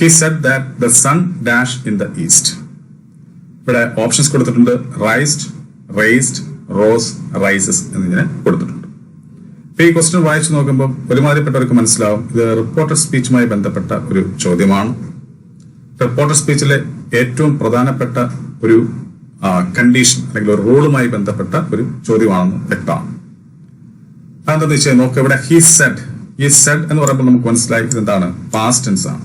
He said that the sun dash in the east ഇവിടെ options കൊടുത്തിട്ടുണ്ട് raised raced rose rises എന്നിങ്ങനെ കൊടുത്തിട്ടുണ്ട്. ഈ ക്വസ്റ്റ്യൻ വായിച്ചു നോക്കുമ്പോൾ ഒരുമാതിരിപ്പെട്ടവർക്ക് മനസ്സിലാവും. ഇത് റിപ്പോർട്ടർ സ്പീച്ചുമായി ബന്ധപ്പെട്ട ഒരു ചോദ്യമാണ്. റിപ്പോർട്ടർ സ്പീച്ചിലെ ഏറ്റവും പ്രധാനപ്പെട്ട ഒരു കണ്ടീഷൻ അല്ലെങ്കിൽ ഒരു റൂളുമായി ബന്ധപ്പെട്ട ഒരു ചോദ്യമാണെന്ന് വ്യക്തമാണ്. അതെന്താണെന്ന് വെച്ചാൽ നോക്ക് ഇവിടെ ഹി സെഡ് ഈ സെഡ് എന്ന് പറയുമ്പോൾ നമുക്ക് മനസ്സിലായി ഇതെന്താണ്? പാസ്റ്റ് ടെൻസ് ആണ്.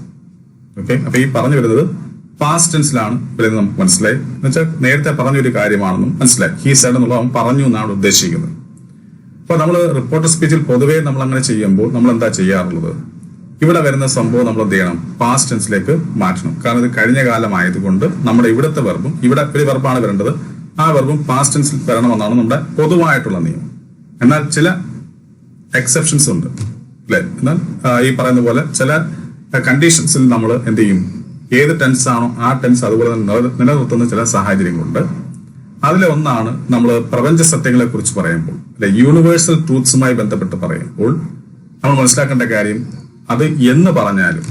ഓക്കെ അപ്പൊ ഈ പറഞ്ഞു വരുന്നത് പാസ്റ്റ് ടെൻസിലാണ് വരുന്നത് നമുക്ക് മനസ്സിലായി. എന്നുവെച്ചാൽ നേരത്തെ പറഞ്ഞ ഒരു കാര്യമാണെന്നും മനസ്സിലായി. ഹി സൈഡ് എന്നുള്ളത് അവൻ പറഞ്ഞു എന്നാണ് ഉദ്ദേശിക്കുന്നത്. അപ്പൊ നമ്മൾ റിപ്പോർട്ടർ സ്പീച്ചിൽ പൊതുവേ നമ്മൾ അങ്ങനെ ചെയ്യുമ്പോൾ നമ്മൾ എന്താ ചെയ്യാറുള്ളത്? ഇവിടെ വരുന്ന സംഭവം നമ്മൾ എന്ത് ചെയ്യണം? പാസ്റ്റ് ടെൻസിലേക്ക് മാറ്റണം. കാരണം ഇത് കഴിഞ്ഞ കാലമായതുകൊണ്ട് നമ്മുടെ ഇവിടുത്തെ വെർബും ഇവിടെ ഒരു വെർബാണ് വരേണ്ടത്. ആ വെർബും പാസ്റ്റ് ടെൻസിൽ വരണമെന്നാണ് നമ്മുടെ പൊതുവായിട്ടുള്ള നിയമം. എന്നാൽ ചില എക്സെപ്ഷൻസ് ഉണ്ട്. അല്ലെ? എന്നാൽ ഈ പറയുന്ന പോലെ ചില കണ്ടീഷൻസിൽ നമ്മൾ എന്ത് ചെയ്യും? ഏത് ടെൻസ് ആണോ ആ ടെൻസ് അതുപോലെ തന്നെ നില- നിലനിർത്തുന്ന ചില സാഹചര്യങ്ങളുണ്ട്. അതിൽ ഒന്നാണ് നമ്മൾ പ്രപഞ്ച സത്യങ്ങളെ കുറിച്ച് പറയുമ്പോൾ അല്ലെ യൂണിവേഴ്സൽ ട്രൂത്ത്സുമായി ബന്ധപ്പെട്ട് പറയുമ്പോൾ നമ്മൾ മനസ്സിലാക്കേണ്ട കാര്യം അത് എന്ന് പറഞ്ഞാലും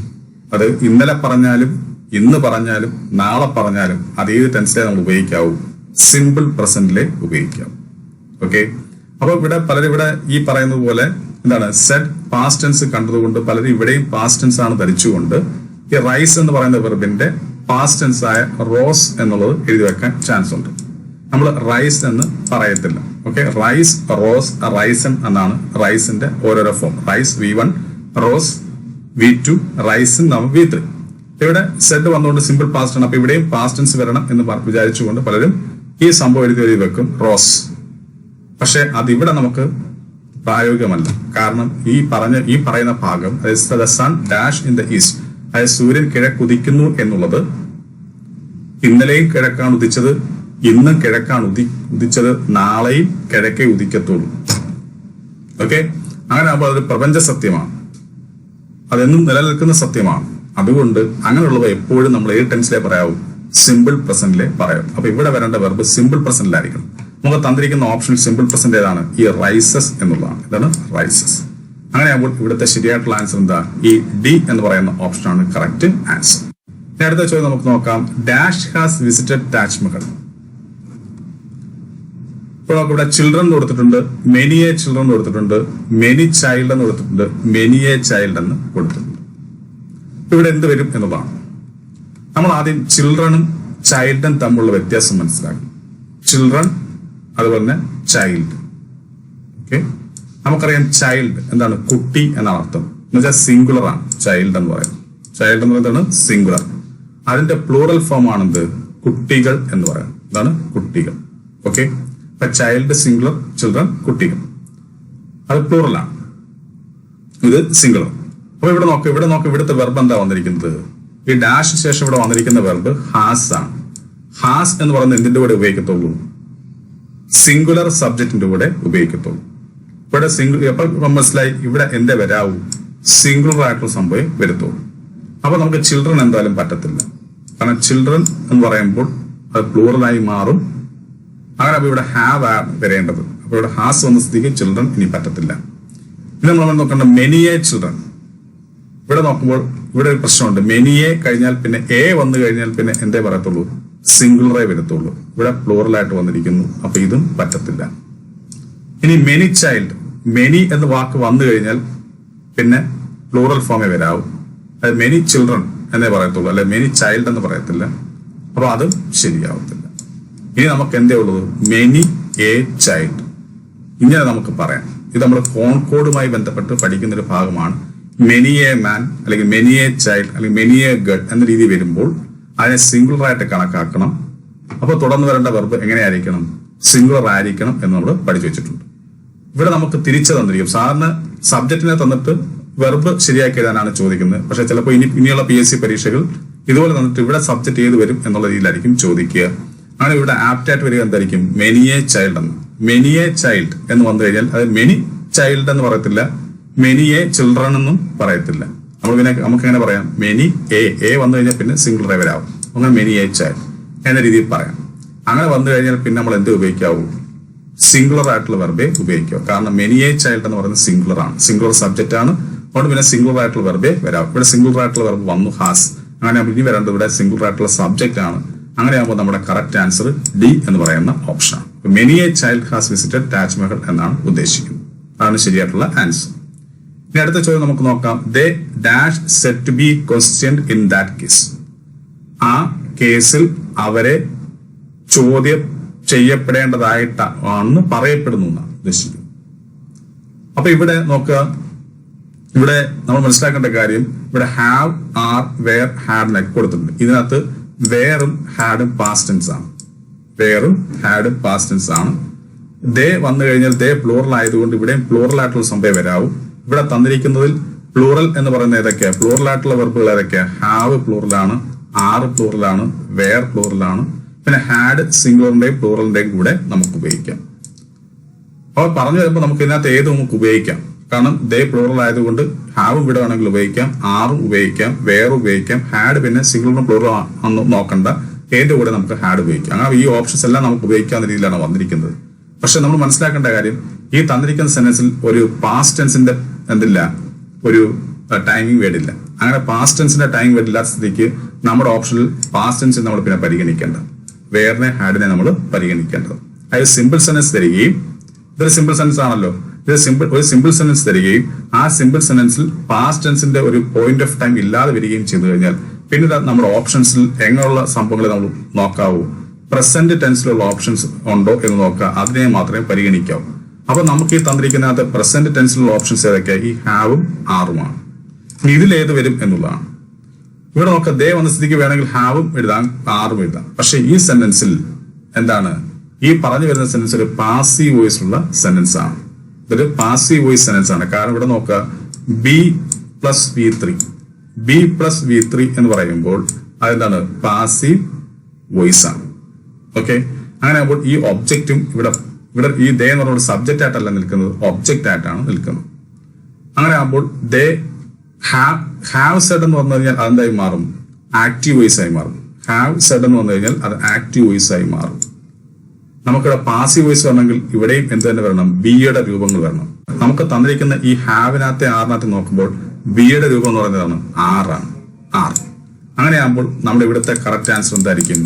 അത് ഇന്നലെ പറഞ്ഞാലും ഇന്ന് പറഞ്ഞാലും നാളെ പറഞ്ഞാലും അത് ഏത് ടെൻസിലെ നമ്മൾ ഉപയോഗിക്കാവൂ? സിമ്പിൾ പ്രസന്റിലെ ഉപയോഗിക്കാം ഓക്കെ അപ്പൊ ഇവിടെ പലരും ഇവിടെ ഈ പറയുന്നത് പോലെ എന്താണ്? സെറ്റ് പാസ്റ്റ് ടെൻസ് കണ്ടതുകൊണ്ട് പലരും ഇവിടെയും പാസ്റ്റ് ടെൻസ് ആണ് ധരിച്ചുകൊണ്ട് ഈ റൈസ് എന്ന് പറയുന്ന വെർബിന്റെ പാസ്റ്റ് ടെൻസ് ആയ റോസ് എന്നുള്ളത് എഴുതി വെക്കാൻ ചാൻസ് ഉണ്ട്. നമ്മൾ റൈസ് എന്ന് പറയത്തില്ല. ഓക്കെ റൈസ് റോസ് റൈസൺ എന്നാണ് റൈസിന്റെ ഓരോരോ form rise V one rose V two risen നമ്മൾ വി ത്രീ ഇവിടെ സെറ്റ് വന്നുകൊണ്ട് സിമ്പിൾ പാസ്റ്റ് ആണ്. അപ്പൊ ഇവിടെയും പാസ്റ്റ് ടെൻസ് വരണം എന്ന് വിചാരിച്ചുകൊണ്ട് പലരും ഈ സംഭവം എഴുതി എഴുതി വെക്കും റോസ് പക്ഷെ അതിവിടെ നമുക്ക് പ്രായോഗികമല്ല. കാരണം ഈ പറഞ്ഞ ഈ പറയുന്ന ഭാഗം sun dash in the east അതായത് സൂര്യൻ കിഴക്കുദിക്കുന്നു എന്നുള്ളത് ഇന്നലെയും കിഴക്കാണ് ഉദിച്ചത് ഇന്നും കിഴക്കാണ് ഉദി ഉദിച്ചത് നാളെയും കിഴക്കേ ഉദിക്കത്തുള്ളൂ. ഓക്കെ അങ്ങനെ ആകുമ്പോൾ അതൊരു പ്രപഞ്ച സത്യമാണ്. അതെന്നും നിലനിൽക്കുന്ന സത്യമാണ്. അതുകൊണ്ട് അങ്ങനെയുള്ളവ എപ്പോഴും നമ്മൾ ഏത് ടെൻസിലെ പറയാവും? സിമ്പിൾ പ്രസന്റിലെ പറയാം. അപ്പൊ ഇവിടെ വരേണ്ട വെർബ് സിമ്പിൾ പ്രസന്റിലായിരിക്കണം നമുക്ക് തന്നിരിക്കുന്ന ഓപ്ഷൻ സിമ്പിൾ പ്രസന്റ് ഏതാണ്? ഈ റൈസസ് എന്നുള്ളതാണ്. ഇതാണ് റൈസസ് അങ്ങനെയാകുമ്പോൾ ഇവിടുത്തെ ശരിയായിട്ടുള്ള ആൻസർ എന്താ? ഈ ഡി എന്ന് പറയുന്ന ഓപ്ഷനാണ് കറക്റ്റ് ആൻസർ അടുത്ത ചോദ്യം നമുക്ക് നോക്കാം. ഡാഷ് ഹാസ് വിസിറ്റഡ് താജ്മഹൽ ഇപ്പോൾ നമുക്ക് ഇവിടെ ചിൽഡ്രൻ കൊടുത്തിട്ടുണ്ട് മെനി എ ചിൽഡ്രൻ കൊടുത്തിട്ടുണ്ട് മെനി ചൈൽഡ് എന്ന് കൊടുത്തിട്ടുണ്ട് മെനി എ ചൈൽഡ് എന്ന് കൊടുത്തിട്ടുണ്ട്. ഇവിടെ എന്ത് വരും എന്നുള്ളതാണ്. നമ്മൾ ആദ്യം ചിൽഡ്രനും ചൈൽഡും തമ്മിലുള്ള വ്യത്യാസം മനസ്സിലാക്കും ചിൽഡ്രൻ അതുപോലെ തന്നെ ചൈൽഡ് ഓക്കെ നമുക്കറിയാം ചൈൽഡ് എന്താണ് കുട്ടി എന്നാണ് അർത്ഥം എന്ന് വെച്ചാൽ സിംഗുലർ ആണ്. ചൈൽഡ് എന്ന് പറയുന്നത്. ചൈൽഡ് എന്ന് പറയുന്നത് സിംഗുലർ അതിന്റെ പ്ലൂറൽ ഫോം ആണെന്ത്? കുട്ടികൾ എന്ന് പറയുന്നത്. ഇതാണ് കുട്ടികൾ. ഓക്കെ അപ്പൊ ചൈൽഡ് സിംഗുലർ ചിൽഡ്രൻ കുട്ടികൾ. അത് പ്ലൂറൽ ആണ്. ഇത് സിംഗുലർ അപ്പൊ ഇവിടെ നോക്ക് ഇവിടെ നോക്ക് ഇവിടുത്തെ വെർബ് എന്താ വന്നിരിക്കുന്നത്? ഈ ഡാഷ് ശേഷം ഇവിടെ വന്നിരിക്കുന്ന വെർബ് ഹാസ് ആണ്. ഹാസ് എന്ന് പറയുന്നത് എന്തിന്റെ കൂടെ ഉപയോഗിക്കത്തുള്ളൂ? സിംഗുലർ സബ്ജക്റ്റിന്റെ കൂടെ ഉപയോഗിക്കത്തുള്ളൂ. ഇവിടെ സിംഗിൾ എപ്പോൾ മനസ്സിലായി? ഇവിടെ എന്തേ വരാവൂ. സിംഗുലർ ആയിട്ടുള്ള സംഭവം വരത്തുള്ളൂ. അപ്പൊ നമുക്ക് ചിൽഡ്രൻ എന്തായാലും പറ്റത്തില്ല. കാരണം ചിൽഡ്രൻ എന്ന് പറയുമ്പോൾ അത് പ്ലൂറലായി മാറും. അങ്ങനെ അപ്പൊ ഇവിടെ ഹാവ് ആണ് വരേണ്ടത്. അപ്പൊ ഇവിടെ ഹാസ് വന്ന സ്ഥിതിക്ക് ചിൽഡ്രൻ ഇനി പറ്റത്തില്ല. പിന്നെ നമ്മൾ നോക്കേണ്ട മെനിയെ ചിൽഡ്രൻ ഇവിടെ നോക്കുമ്പോൾ ഇവിടെ ഒരു പ്രശ്നമുണ്ട്. മെനിയെ കഴിഞ്ഞാൽ പിന്നെ എ വന്നു കഴിഞ്ഞാൽ പിന്നെ എന്തേ പറയത്തുള്ളൂ? സിംഗുലറേ വരത്തുള്ളൂ. ഇവിടെ പ്ലൂറലായിട്ട് വന്നിരിക്കുന്നു. അപ്പൊ ഇതും പറ്റത്തില്ല. ഇനി മെനി ചൈൽഡ് മെനി എന്ന വാക്ക് വന്നു കഴിഞ്ഞാൽ പിന്നെ പ്ലൂറൽ ഫോമേ വരാവൂ. അത് മെനി ചിൽഡ്രൻ എന്നേ പറയത്തുള്ളൂ. അല്ലെ മെനി ചൈൽഡ് എന്ന് പറയത്തില്ല. അപ്പൊ അതും ശരിയാവത്തില്ല. ഇനി നമുക്ക് എന്തേ ഉള്ളത് മെനി എ ചൈൽഡ് ഇങ്ങനെ നമുക്ക് പറയാം. ഇത് നമ്മൾ കോൺകോഡുമായി ബന്ധപ്പെട്ട് പഠിക്കുന്ന ഒരു ഭാഗമാണ്. മെനിയെ മാൻ അല്ലെങ്കിൽ മെനിയെ ചൈൽഡ് അല്ലെങ്കിൽ മെനിയെ ഗഡ് എന്ന രീതി വരുമ്പോൾ അതിനെ സിംഗുലർ ആയിട്ട് കണക്കാക്കണം. അപ്പോൾ തുടർന്ന് വരേണ്ട വെർബ് എങ്ങനെയായിരിക്കണം? സിംഗുലർ ആയിരിക്കണം എന്ന് നമ്മൾ പഠിച്ചു വെച്ചിട്ടുണ്ട്. ഇവിടെ നമുക്ക് തിരിച്ചു തന്നിരിക്കും. സാറിന് സബ്ജക്റ്റിനെ തന്നിട്ട് വെർബ് ശരിയാക്കി എഴുതാനാണ് ചോദിക്കുന്നത്. പക്ഷെ ചിലപ്പോൾ ഇനി ഇനിയുള്ള പി എസ് സി പരീക്ഷകൾ ഇതുപോലെ തന്നിട്ട് ഇവിടെ സബ്ജക്ട് ഏത് വരും എന്നുള്ള രീതിയിലായിരിക്കും ചോദിക്കുക. അങ്ങനെ ഇവിടെ ആപ്റ്റ് ആയിട്ട് വരിക എന്തായിരിക്കും? മെനിയെ ചൈൽഡ് എന്ന്. മെനിയെ ചൈൽഡ് എന്ന് വന്നു കഴിഞ്ഞാൽ അത് മെനി ചൈൽഡ് എന്ന് പറയത്തില്ല. മെനിയെ ചിൽഡ്രൻ എന്നും പറയത്തില്ല. നമ്മൾ പിന്നെ നമുക്ക് എങ്ങനെ പറയാം. മെനി എ എ വന്നു കഴിഞ്ഞാൽ പിന്നെ സിംഗിൾ വരാവും അങ്ങനെ മെനി എ ചൈൽഡ് എന്ന രീതിയിൽ പറയാം. അങ്ങനെ വന്നു കഴിഞ്ഞാൽ പിന്നെ നമ്മൾ എന്ത് ഉപയോഗിക്കാവൂ? സിംഗുലർ ആയിട്ടുള്ള വെർബേ ഉപയോഗിക്കുക കാരണം മെനി എ ചൈൽഡ് എന്ന് പറയുന്നത് സിംഗുലർ ആണ്. സിംഗുലർ സബ്ജക്റ്റ് ആണ്. അതുകൊണ്ട് പിന്നെ സിംഗുലർ ആയിട്ടുള്ള വെർബേ വരാം. ഇവിടെ സിംഗുലർ ആയിട്ടുള്ള വെർബ് വന്നു ഹാസ് അങ്ങനെ ഇനി വരേണ്ടത് ഇവിടെ സിംഗുലർ ആയിട്ടുള്ള സബ്ജക്റ്റ് ആണ്. അങ്ങനെ ആകുമ്പോൾ നമ്മുടെ കറക്റ്റ് ആൻസർ ഡി എന്ന് പറയുന്ന ഓപ്ഷൻ ആണ്. Many a child has visited Taj Mahal എന്നാണ് ഉദ്ദേശിക്കുന്നത്. അതാണ് ശരിയായിട്ടുള്ള ആൻസർ ഇനി അടുത്ത ചോദ്യം നമുക്ക് നോക്കാം. They dash set be question in that case. ആ കേസിൽ അവരെ ചോദ്യം ചെയ്യപ്പെടേണ്ടതായിട്ടാണ് പറയപ്പെടുന്നു എന്നാണ് ഉദ്ദേശിക്കുന്നത്. അപ്പൊ ഇവിടെ നോക്കുക. ഇവിടെ നമ്മൾ മനസ്സിലാക്കേണ്ട കാര്യം ഇവിടെ have are were had like കൊടുത്തിട്ടുണ്ട്. ഇതിനകത്ത് വേറും ഹാഡും പാസ്റ്റൻസ് ആണ്. വേറും ഹാഡും പാസ്റ്റൻസ് ആണ്. ദേ വന്നു കഴിഞ്ഞാൽ ദേ പ്ലൂറൽ ആയതുകൊണ്ട് ഇവിടെയും പ്ലൂറൽ ആയിട്ടുള്ള സംഭവം വരാവും. ഇവിടെ തന്നിരിക്കുന്നതിൽ പ്ലൂറൽ എന്ന് പറയുന്ന ഏതൊക്കെയാ? പ്ലൂറൽ ആയിട്ടുള്ള വെർബുകൾ ഏതൊക്കെയാ? ഹാവ് പ്ലൂറലാണ് ആറ് പ്ലൂറലാണ് വേർ പ്ലൂറലാണ് പിന്നെ ഹാഡ് സിംഗുലറിന്റെയും പ്ലൂറലിന്റെയും കൂടെ നമുക്ക് ഉപയോഗിക്കാം. അപ്പോൾ പറഞ്ഞു വരുമ്പോൾ നമുക്ക് ഇതിനകത്ത് ഏത് നമുക്ക് ഉപയോഗിക്കാം? കാരണം ദേ പ്ലൂറൽ ആയതുകൊണ്ട് ഹാവ് ഇവിടെ വേണമെങ്കിൽ ഉപയോഗിക്കാം ആറും ഉപയോഗിക്കാം വേറെ ഉപയോഗിക്കാം. ഹാഡ് പിന്നെ സിംഗിളും പ്ലൂറൽ ഒന്നും നോക്കണ്ട. ഏതിന്റെ കൂടെ നമുക്ക് ഹാഡ് ഉപയോഗിക്കാം. അങ്ങനെ ഈ ഓപ്ഷൻസ് എല്ലാം നമുക്ക് ഉപയോഗിക്കാവുന്ന രീതിയിലാണ് വന്നിരിക്കുന്നത്. പക്ഷെ നമ്മൾ മനസ്സിലാക്കേണ്ട കാര്യം ഈ തന്നിരിക്കുന്ന സെന്റൻസിൽ ഒരു പാസ്റ്റ് ടെൻസിന്റെ എന്തില്ല? ഒരു ടൈമിംഗ് വേടില്ല. അങ്ങനെ പാസ്റ്റ് ടെൻസിന്റെ ടൈം വേർഡ് ഇല്ലാത്ത സ്ഥിതിക്ക് നമ്മുടെ ഓപ്ഷനിൽ പാസ്റ്റ് ടെൻസിൽ നമ്മൾ പിന്നെ പരിഗണിക്കേണ്ടത് വേറിനെ ഹാഡിനെ നമ്മൾ പരിഗണിക്കേണ്ടത്. അതായത് സിമ്പിൾ സെന്റൻസ് തരികയും ഇതൊരു സിമ്പിൾ സെന്റൻസ് ആണല്ലോ. ഇത് സിമ്പിൾ ഒരു സിമ്പിൾ സെന്റൻസ് തരികയും ആ സിമ്പിൾ സെന്റൻസിൽ പാസ്റ്റ് ടെൻസിന്റെ ഒരു പോയിന്റ് ഓഫ് ടൈം ഇല്ലാതെ വരികയും ചെയ്തു കഴിഞ്ഞാൽ പിന്നീട് നമ്മുടെ ഓപ്ഷൻസിൽ എങ്ങനെയുള്ള സംഭവങ്ങൾ നമ്മൾ നോക്കാവൂ. പ്രസന്റ് ടെൻസിലുള്ള ഓപ്ഷൻസ് ഉണ്ടോ എന്ന് നോക്കുക. അതിനെ മാത്രമേ പരിഗണിക്കാവൂ. അപ്പൊ നമുക്ക് ഈ തന്നിരിക്കുന്നതിനകത്ത് പ്രസന്റ് ടെൻസിലുള്ള ഓപ്ഷൻസ് ഏതൊക്കെ? ഈ ഹാവും ആറുമാണ് ഇനി ഇതിൽ ഏത് വരും എന്നുള്ളതാണ്. ഇവിടെ നമുക്ക് ദേ വന്ന സ്ഥിതിക്ക് വേണമെങ്കിൽ ഹാവും എഴുതാം ആറും എഴുതാം. പക്ഷെ ഈ സെന്റൻസിൽ എന്താണ്? ഈ പറഞ്ഞു വരുന്ന സെന്റൻസ് ഒരു പാസീവ് വോയിസ് ഉള്ള സെന്റൻസ് ആണ്. ഇതൊരു പാസീവ് വോയിസ് സെന്റൻസ് ആണ്. കാരണം ഇവിടെ നോക്കുക be plus V three be plus V three എന്ന് പറയുമ്പോൾ അതെന്താണ്? പാസീവ് വോയിസ് ആണ്. ഓക്കെ അങ്ങനെ ആകുമ്പോൾ ഈ ഒബ്ജക്റ്റും ഇവിടെ ഇവിടെ ഈ ദേ എന്ന് പറഞ്ഞ സബ്ജക്റ്റ് ആയിട്ടല്ല നിൽക്കുന്നത് ഒബ്ജക്റ്റ് ആയിട്ടാണ് നിൽക്കുന്നത്. അങ്ങനെ ആകുമ്പോൾ ദേ ഹാവ് ഹാവ് സെഡ് എന്ന് പറഞ്ഞു കഴിഞ്ഞാൽ അതെന്തായി മാറും? ആക്റ്റീവ് വോയിസ് ആയി മാറും. ഹാവ് സെഡ് എന്ന് പറഞ്ഞു കഴിഞ്ഞാൽ അത് ആക്റ്റീവ് വോയിസ് ആയി മാറും. നമുക്കിവിടെ പാസീവ് വോയിസ് വരണമെങ്കിൽ ഇവിടെയും എന്ത് തന്നെ വരണം? ബിയുടെ രൂപങ്ങൾ വരണം. നമുക്ക് തന്നിരിക്കുന്ന ഈ ഹാവിനകത്തെ ആറിനകത്ത് നോക്കുമ്പോൾ ബിയുടെ രൂപം എന്ന് പറയുന്നതാണ് ആറാണ് ആർ അങ്ങനെയാകുമ്പോൾ നമ്മുടെ ഇവിടുത്തെ കറക്റ്റ് ആൻസർ എന്തായിരിക്കും?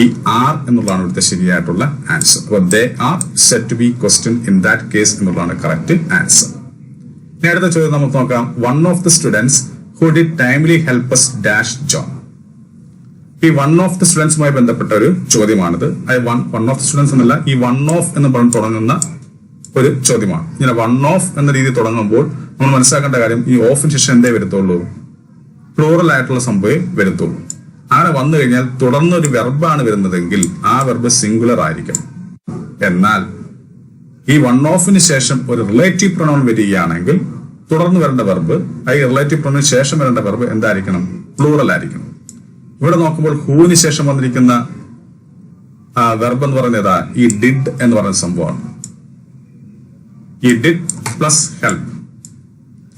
ഈ ആർ എന്നുള്ളതാണ് ഇവിടുത്തെ ശരിയായിട്ടുള്ള ആൻസർ അപ്പോൾ they are set to be question in that case എന്നുള്ളതാണ് കറക്റ്റ് ആൻസർ നേരത്തെ ചോദ്യം നമുക്ക് നോക്കാം. One of the students who did timely help us dash John ഈ വൺ ഓഫ് ദി സ്റ്റുഡൻസുമായി ബന്ധപ്പെട്ട ഒരു ചോദ്യമാണിത്. അത് one one of the students എന്നല്ല ഈ വൺ ഓഫ് എന്ന് പറഞ്ഞ് തുടങ്ങുന്ന ഒരു ചോദ്യമാണ്. ഇങ്ങനെ വൺ ഓഫ് എന്ന രീതി തുടങ്ങുമ്പോൾ നമ്മൾ മനസ്സിലാക്കേണ്ട കാര്യം ഈ ഓഫിന് ശേഷം എന്തേ വരത്തുള്ളൂ? പ്ലൂറൽ ആയിട്ടുള്ള സംഭവം വരത്തുള്ളൂ. അങ്ങനെ വന്നു കഴിഞ്ഞാൽ തുടർന്ന് ഒരു വെർബാണ് വരുന്നതെങ്കിൽ ആ വെർബ് സിംഗുലർ ആയിരിക്കും എന്നാൽ ഈ വൺ ഓഫിന് ശേഷം ഒരു റിലേറ്റീവ് പ്രണോൺ വരികയാണെങ്കിൽ തുടർന്ന് വരേണ്ട വെർബ് ഈ റിലേറ്റീവ് പ്രണോണിന് ശേഷം വരേണ്ട വെർബ് എന്തായിരിക്കണം? പ്ലൂറൽ ആയിരിക്കും ഇവിടെ നോക്കുമ്പോൾ ഹൂവിന് ശേഷം വന്നിരിക്കുന്ന വെർബ് എന്ന് പറയുന്നത് ഈ ഡിഡ് എന്ന് പറയുന്ന സംഭവമാണ്. ഈ ഡിഡ് പ്ലസ് ഹെൽപ്പ്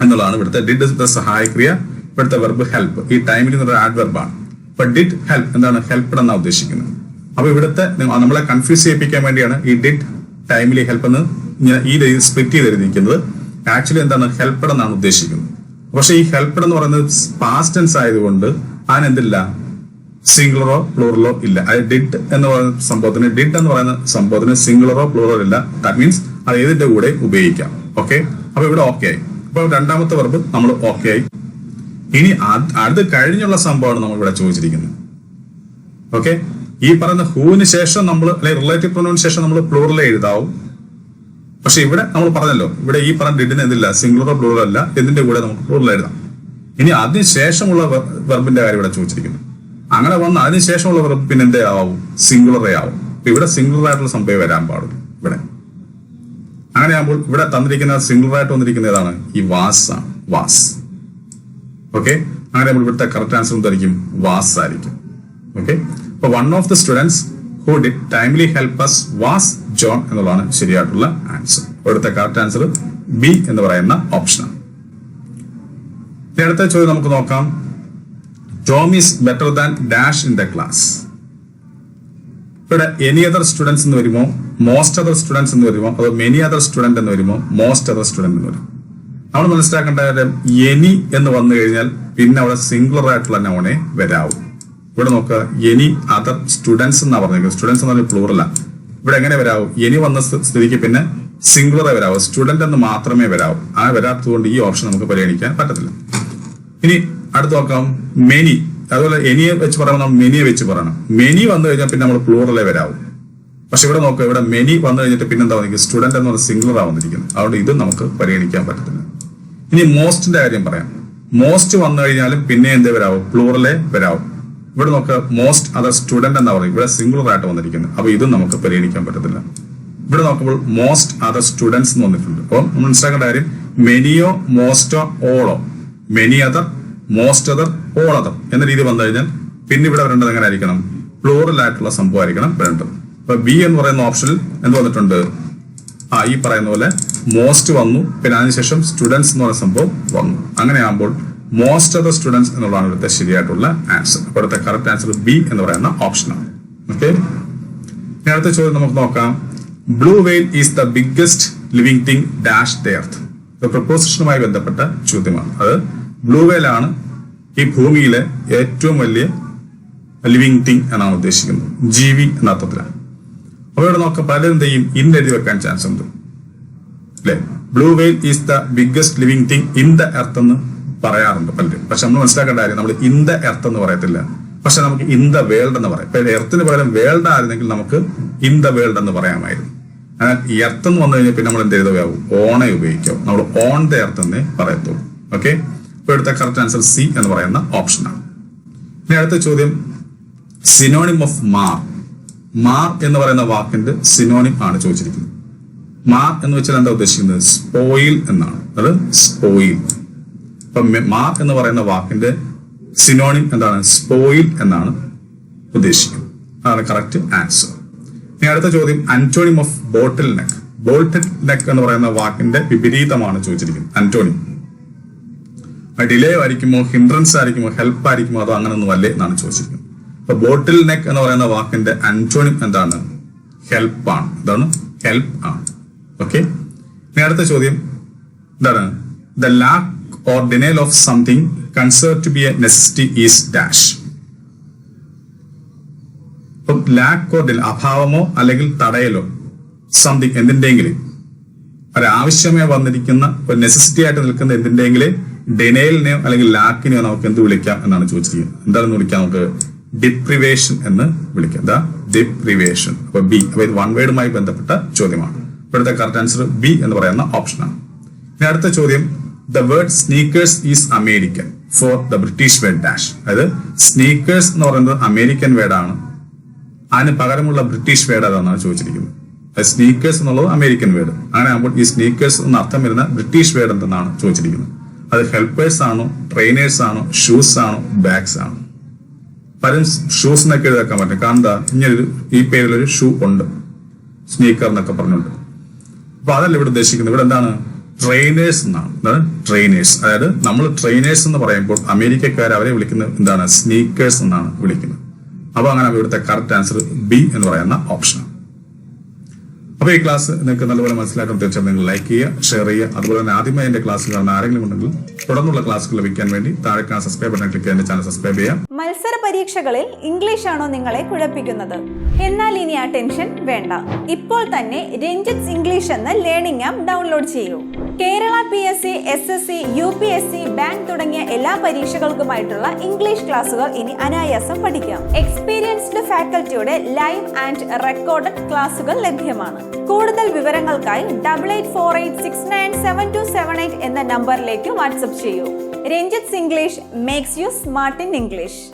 എന്നുള്ളതാണ് ഇവിടുത്തെ ഡിഡ് സഹായക്രിയ ഇവിടുത്തെ വെർബ് ഹെൽപ്പ് ഈ ടൈമിൽ ആഡ് വെർബാണ് അപ്പൊ ഡിഡ് ഹെൽപ്പ് എന്താണ് ഹെൽപ്പ് എന്നാണ് ഉദ്ദേശിക്കുന്നത്. അപ്പൊ ഇവിടുത്തെ നമ്മളെ കൺഫ്യൂസ് ചെയ്യിപ്പിക്കാൻ വേണ്ടിയാണ് ഈ ഡിഡ് ടൈമിലി ഹെൽപ്പ് എന്ന് ഇങ്ങനെ ഈ രീതിയിൽ സ്പ്ലിറ്റ് ചെയ്ത് എഴുതിയിരിക്കുന്നത് ആക്ച്വലി എന്താണ് ഹെൽപ്പ് എന്നാണ് ഉദ്ദേശിക്കുന്നത്. പക്ഷെ ഈ ഹെൽപ്പ് എന്ന് പറയുന്നത് പാസ്റ്റ് ടെൻസ് ആയതുകൊണ്ട് അതിനെന്തില്ല സിംഗുലറോ പ്ലൂറലോ ഇല്ല. അത് ഡിഡ് എന്ന് പറയുന്ന സംഭവത്തിന് ഡിഡ് എന്ന് പറയുന്ന സംഭവത്തിന് സിംഗുലറോ പ്ലൂറലോ ഇല്ല. ദാറ്റ് മീൻസ് അത് ഏതിന്റെ കൂടെ ഉപയോഗിക്കാം. ഓക്കെ അപ്പൊ ഇവിടെ ഓക്കെ ആയി. അപ്പൊ രണ്ടാമത്തെ വർബ് നമ്മൾ ഓക്കെ ആയി. ഇനി അത് കഴിഞ്ഞുള്ള സംഭവമാണ് നമ്മൾ ഇവിടെ ചോദിച്ചിരിക്കുന്നത്. ഓക്കെ ഈ പറയുന്ന ഹൂവിന് ശേഷം നമ്മൾ അല്ലെങ്കിൽ റിലേറ്റീവ് പ്രൊനൗണിന് ശേഷം നമ്മൾ പ്ലൂറലേ എഴുതാവും. പക്ഷെ ഇവിടെ നമ്മൾ പറഞ്ഞല്ലോ ഇവിടെ ഈ പറഞ്ഞ ഡിഡിന് എന്തില്ല സിംഗുലറോ പ്ലൂറൽ അല്ല ഇതിന്റെ കൂടെ നമുക്ക് പ്ലൂറൽ എഴുതാം. ഇനി അതിന് ശേഷമുള്ള വെർബിന്റെ കാര്യം ഇവിടെ ചോദിച്ചിരിക്കുന്നു. അങ്ങനെ വന്ന അതിന് ശേഷമുള്ള വെർബ് പിന്നെ എന്തേ ആവും? സിംഗുലറേ ആവും. ഇവിടെ സിംഗുലർ ആയിട്ടുള്ള സംഭവം വരാൻ പാടും ഇവിടെ. അങ്ങനെയാകുമ്പോൾ ഇവിടെ തന്നിരിക്കുന്ന സിംഗുലർ ആയിട്ട് വന്നിരിക്കുന്ന ഏതാണ്? ഈ വാസ് ആണ് വാസ്. ഓക്കെ അങ്ങനെ നമ്മൾ ഇവിടുത്തെ കറക്റ്റ് ആൻസർ എന്തായിരിക്കും വാസ് ആയിരിക്കും. ഓക്കെ അപ്പൊ one of the students who did timely help us was John എന്നുള്ളതാണ് ശരിയായിട്ടുള്ള ആൻസർ ഇവിടുത്തെ കറക്റ്റ് ആൻസർ ബി എന്ന് പറയുന്ന ഓപ്ഷനാണ് ഇനി അടുത്ത ചോദ്യം നമുക്ക് നോക്കാം. Tom is better than dash in the class ഇവിടെ എനി അതർ സ്റ്റുഡൻസ് എന്ന് വരുമോ? മോസ്റ്റ് അതർ സ്റ്റുഡൻസ് എന്ന് വരുമോ? അതോ മെനി അതർ സ്റ്റുഡന്റ് എന്ന് വരുമോ? മോസ്റ്റ് അതർ സ്റ്റുഡന്റ് എന്ന് വരും നമ്മൾ മനസ്സിലാക്കേണ്ട കാര്യം എനി എന്ന് വന്നു കഴിഞ്ഞാൽ പിന്നെ അവിടെ സിംഗുലർ ആയിട്ടുള്ള നൗണേ വരാവും. ഇവിടെ നോക്കുക എനി അതർ സ്റ്റുഡൻസ് എന്നാ പറഞ്ഞിരിക്കുന്നത്. സ്റ്റുഡൻസ് എന്ന് പറഞ്ഞാൽ പ്ലൂറല്ല ഇവിടെ എങ്ങനെ വരാവും? എനി വന്ന സ്ഥ- സ്ഥിതിക്ക് പിന്നെ സിംഗുലറേ വരാവൂ. സ്റ്റുഡന്റ് എന്ന് മാത്രമേ വരാവൂ. ആ വരാത്തതുകൊണ്ട് ഈ ഓപ്ഷൻ നമുക്ക് പരിഗണിക്കാൻ പറ്റത്തില്ല. ഇനി അടുത്ത് നോക്കാം. മെനി അതുപോലെ എനിയെ വെച്ച് പറയുമ്പോൾ നമ്മൾ മെനിയെ വെച്ച് പറയണം. മെനി വന്നു കഴിഞ്ഞാൽ പിന്നെ നമ്മൾ പ്ലൂറലേ വരാവും. പക്ഷെ ഇവിടെ നോക്കുക ഇവിടെ മെനി വന്നു കഴിഞ്ഞിട്ട് പിന്നെന്താ വന്നിരിക്കുന്നത്? സ്റ്റുഡന്റ് എന്ന് പറഞ്ഞ സിംഗുലർ ആ വന്നിരിക്കുന്നത്. അതുകൊണ്ട് ഇത് നമുക്ക് പരിഗണിക്കാൻ പറ്റത്തില്ല. ഇനി മോസ്റ്റിന്റെ കാര്യം പറയാം. മോസ്റ്റ് വന്നു കഴിഞ്ഞാലും പിന്നെ എന്തേ വരാവും? പ്ലൂറലേ വരാവും. ഇവിടെ നമുക്ക് മോസ്റ്റ് അതർ സ്റ്റുഡന്റ് എന്ന് പറയും ഇവിടെ സിംഗുലർ ആയിട്ട് വന്നിരിക്കുന്നത് അപ്പൊ ഇതും നമുക്ക് പരിഗണിക്കാൻ പറ്റത്തില്ല. ഇവിടെ നോക്കുമ്പോൾ മോസ്റ്റ് അതർ സ്റ്റുഡൻസ് എന്ന് വന്നിട്ടുണ്ട്. അപ്പോൾ നമ്മൾ മനസ്സിലാക്കേണ്ട കാര്യം മെനിയോ മോസ്റ്റോ ഓളോ many other most other all other എന്ന രീതി വന്നു കഴിഞ്ഞാൽ പിന്നെ ഇവിടെ വരേണ്ടത് എങ്ങനെ ആയിരിക്കണം പ്ലൂറൽ ആയിട്ടുള്ള സംഭവമായിരിക്കണം വേണ്ടത് അപ്പൊ ബി എന്ന് പറയുന്ന ഓപ്ഷനിൽ എന്ത് വന്നിട്ടുണ്ട്? ആ ഈ പറയുന്ന പോലെ മോസ്റ്റ് വന്നു. പിന്നെ അതിനുശേഷം സ്റ്റുഡൻസ് എന്ന് പറയുന്ന സംഭവം വന്നു. അങ്ങനെയാകുമ്പോൾ മോസ്റ്റ് ഓഫ് ദ സ്റ്റുഡൻസ് എന്നുള്ളതാണ് ഇവിടുത്തെ ശരിയായിട്ടുള്ള ആൻസർ ഇവിടുത്തെ കറക്റ്റ് ആൻസർ ബി എന്ന് പറയുന്ന ഓപ്ഷനാണ് ഓക്കെ അടുത്ത ചോദ്യം നമുക്ക് നോക്കാം. Blue whale is the biggest living thing dash the earth ഇത് പ്രപ്പോസിഷനുമായി ബന്ധപ്പെട്ട ചോദ്യമാണ്. അത് ബ്ലൂ വെയിൽ ആണ് ഈ ഭൂമിയിലെ ഏറ്റവും വലിയ ലിവിംഗ് തിങ് എന്നാണ് ഉദ്ദേശിക്കുന്നത്. ജീവി എന്ന അർത്ഥത്തിലാണ്. അപ്പോൾ ഇവിടെ നോക്കാം. പലരും എന്ത് ഇൻ എഴുതി വെക്കാൻ ചാൻസ് ഉണ്ട്. അല്ലെ blue whale is the biggest living thing in the earth എന്ന് പറയാറുണ്ട് പലരും. പക്ഷെ നമ്മൾ മനസ്സിലാക്കേണ്ട കാര്യം നമ്മൾ ഇൻ ദ എർത്ത് എന്ന് പറയത്തില്ല. പക്ഷെ നമുക്ക് ഇൻ ദ വേൾഡ് എന്ന് പറയാം. ഇപ്പൊ എർത്തിന് പകരം വേൾഡ് ആയിരുന്നെങ്കിൽ നമുക്ക് ഇൻ ദ വേൾഡ് എന്ന് പറയാമായിരുന്നു. എന്നാൽ എർത്ത് എന്ന് വന്നു കഴിഞ്ഞാൽ പിന്നെ നമ്മൾ എന്ത് ചെയ്തവയാവും ഓണെ ഉപയോഗിക്കും. നമ്മൾ ഓൺ ദ എർത്ത് എന്നേ പറയത്തുള്ളൂ. ഓക്കെ ഇപ്പൊ ഇവിടുത്തെ കറക്റ്റ് ആൻസർ സി എന്ന് പറയുന്ന ഓപ്ഷനാണ് ഇനി അടുത്ത ചോദ്യം. Synonym of Mar. മാർ എന്ന് പറയുന്ന വാക്കിന്റെ സിനോണിം ആണ് ചോദിച്ചിരിക്കുന്നത്. മാർ എന്ന് വെച്ചാൽ എന്താ ഉദ്ദേശിക്കുന്നത്? സ്പോയിൽ എന്നാണ്. അത് സ്പോയിൽ അപ്പൊ മാ എന്ന് പറയുന്ന വാക്കിന്റെ സിനോണിം എന്താണ്? സ്പോയിൽ എന്നാണ് ഉദ്ദേശിക്കുന്നത്. അതാണ് കറക്റ്റ് ആൻസർ ഇനി അടുത്ത ചോദ്യം antonym of bottle neck bottle neck എന്ന് പറയുന്ന വാക്കിന്റെ വിപരീതമാണ് ചോദിച്ചിരിക്കുന്നത്. അന്റോണിം ഡിലേ ആയിരിക്കുമോ ഹിൻഡ്രൻസ് ആയിരിക്കുമോ ഹെൽപ്പ് ആയിരിക്കുമോ അതോ അങ്ങനൊന്നും അല്ലേ എന്നാണ് ചോദിച്ചിരിക്കുന്നത്. അപ്പൊ ബോട്ടിൽ നെക്ക് എന്ന് പറയുന്ന വാക്കിന്റെ അന്റോണിം എന്താണ്? ഹെൽപ്പ് ആണ്. എന്താണ് ഹെൽപ്പ് ആണ്. ഓക്കെ ഇനി അടുത്ത ചോദ്യം. എന്താണ് the lack or denial of something considered to be a necessity is dash lack or അഭാവമോ അല്ലെങ്കിൽ തടയലോ സംതിങ് എന്തിന്റെയെങ്കിലും ഒരാവശ്യമേ വന്നിരിക്കുന്ന ഒരു നെസസിറ്റി ആയിട്ട് നിൽക്കുന്ന എന്തിന്റെയെങ്കിലും ഡെനേലിനെയോ അല്ലെങ്കിൽ ലാക്കിനെയോ നമുക്ക് എന്ത് വിളിക്കാം എന്നാണ് ചോദിച്ചിരിക്കുന്നത്. എന്താണെന്ന് വിളിക്കാം നമുക്ക്? ഡിപ്രിവേഷൻ എന്ന് വിളിക്കാം. എന്താ ഡിപ്രിവേഷൻ അപ്പൊ ബി അപ്പൊ ഇത് വൺ വേർഡുമായി ബന്ധപ്പെട്ട ചോദ്യമാണ്. ഇവിടുത്തെ കറക്റ്റ് ആൻസർ ബി എന്ന് പറയുന്ന ഓപ്ഷനാണ് ഇനി അടുത്ത ചോദ്യം. The word sneakers is American for the British word dash അതായത് സ്നീക്കേഴ്സ് എന്ന് പറയുന്നത് അമേരിക്കൻ വേർഡാണ് അതിന് പകരമുള്ള ബ്രിട്ടീഷ് വേർഡ് അതാണെന്നാണ് ചോദിച്ചിരിക്കുന്നത്. സ്നീക്കേഴ്സ് എന്നുള്ളത് അമേരിക്കൻ വേർഡ് അങ്ങനെ ആകുമ്പോൾ ഈ സ്നീക്കേഴ്സ് എന്ന അർത്ഥം വരുന്ന ബ്രിട്ടീഷ് വേർഡ് എന്തെന്നാണ് ചോദിച്ചിരിക്കുന്നത്. അത് ഹെൽപ്പേഴ്സ് ആണോ ട്രെയിനേഴ്സ് ആണോ ഷൂസ് ആണോ ബാഗ്സ് ആണോ? പലരും ഷൂസ് എന്നൊക്കെ എഴുതാക്കാൻ പറ്റും. കാരണം എന്താ? ഇങ്ങനൊരു ഈ പേരിലൊരു ഷൂ ഉണ്ട്. സ്നീക്കർ എന്നൊക്കെ പറഞ്ഞുണ്ട് അപ്പൊ അതല്ല ഇവിടെ ഉദ്ദേശിക്കുന്നത്. ഇവിടെ എന്താണ്? ട്രെയിനേഴ്സ് എന്നാണ്. ട്രെയിനേഴ്സ് അതായത് നമ്മൾ ട്രെയിനേഴ്സ് എന്ന് പറയുമ്പോൾ അമേരിക്കക്കാർ അവരെ വിളിക്കുന്നത് എന്താണ്? സ്നീക്കേഴ്സ് എന്നാണ് വിളിക്കുന്നത്. അപ്പൊ അങ്ങനെ ഇവിടുത്തെ കറക്റ്റ് ആൻസർ ബി എന്ന് പറയുന്ന ഓപ്ഷൻ അപ്പൊ ഈ ക്ലാസ് നിങ്ങൾക്ക് നല്ലപോലെ മനസ്സിലാക്കാൻ തീർച്ചയായും നിങ്ങൾ ലൈക്ക് ചെയ്യുക ഷെയർ ചെയ്യുക. അതുപോലെ തന്നെ ആദ്യമായി എന്റെ ക്ലാസ് കാണുന്ന ആരെങ്കിലും ഉണ്ടെങ്കിൽ തുടർന്നുള്ള ക്ലാസ്സുകൾ ലഭിക്കാൻ വേണ്ടി താഴെ കാണാൻ സബ്സ്ക്രൈബ് ബട്ടൺ ക്ലിക്ക് ചെയ്ത് ചാനൽ സബ്സ്ക്രൈബ് ചെയ്യാം മത്സര പരീക്ഷകളിൽ ഇംഗ്ലീഷ് ആണോ നിങ്ങളെ കുഴപ്പിക്കുന്നത്? എന്നാൽ ഇനി ആ ടെൻഷൻ വേണ്ട. ഇപ്പോൾ തന്നെ രഞ്ജിത്ത് ഇംഗ്ലീഷ് എന്ന ലേണിംഗ് ആപ്പ് ഡൗൺലോഡ് ചെയ്യൂ. Kerala P S C S S C U P S C bank തുടങ്ങിയ എല്ലാ പരീക്ഷകൾക്കുമായിട്ടുള്ള ഇംഗ്ലീഷ് ക്ലാസുകൾ ഇനി അനായാസം പഠിക്കാം. എക്സ്പീരിയൻസ്ഡ് ഫാക്കൽറ്റിയുടെ ലൈവ് ആൻഡ് റെക്കോർഡഡ് ക്ലാസുകൾ ലഭ്യമാണ്. കൂടുതൽ വിവരങ്ങൾക്കായി double eight four eight six nine seven two seven eight എന്ന നമ്പറിലേക്ക് വാട്സപ്പ് ചെയ്യൂ. Ranjith English makes you smart in English